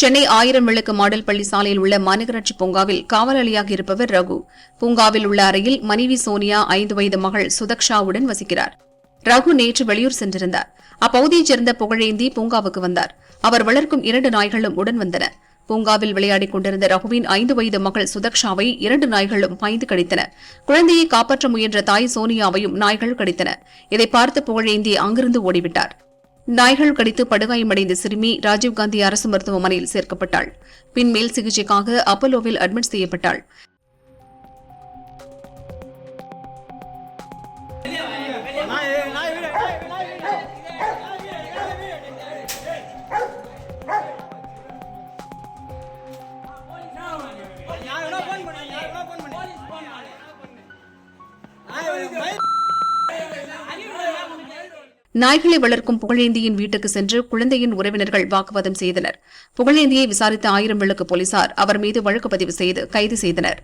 சென்னை ஆயிரம் விளக்கு மாடல் பள்ளி சாலையில் உள்ள மாநகராட்சி பூங்காவில் காவலாளியாக இருப்பவர் ரகு. பூங்காவில் உள்ள அறையில் மனைவி சோனியா ஐந்து வயது மகள் சுதக்ஷாவுடன் வசிக்கிறார். ரகு நேற்று வெளியூர் சென்றிருந்தார். அப்பகுதியைச் சேர்ந்த புகழேந்தி பூங்காவுக்கு வந்தார். அவர் வளர்க்கும் இரண்டு நாய்களும் உடன் வந்தன. பூங்காவில் விளையாடிக் கொண்டிருந்த ரகுவின் ஐந்து வயது மகள் சுதக்ஷாவை இரண்டு நாய்களும் பாய்ந்து கடித்தன. குழந்தையை காப்பாற்ற முயன்ற தாய் சோனியாவையும் நாய்கள் கடித்தன. இதை பார்த்து புகழேந்தி அங்கிருந்து ஓடிவிட்டார். நாய்கள் கடித்து படுகாயமடைந்த சிறுமி ராஜீவ்காந்தி அரசு மருத்துவமனையில் சேர்க்கப்பட்டாள். பின் மேல் சிகிச்சைக்காக அப்போலோவில் அட்மிட் செய்யப்பட்டாள். நாய்களை வளர்க்கும் புகழேந்தியின் வீட்டுக்கு சென்று குழந்தையின் உறவினர்கள் வாக்குவாதம் செய்தனர். புகழேந்தியை விசாரித்த ஆயிரம் விளக்கு போலீசார் அவர் மீது வழக்கு பதிவு செய்து கைது செய்தனர்.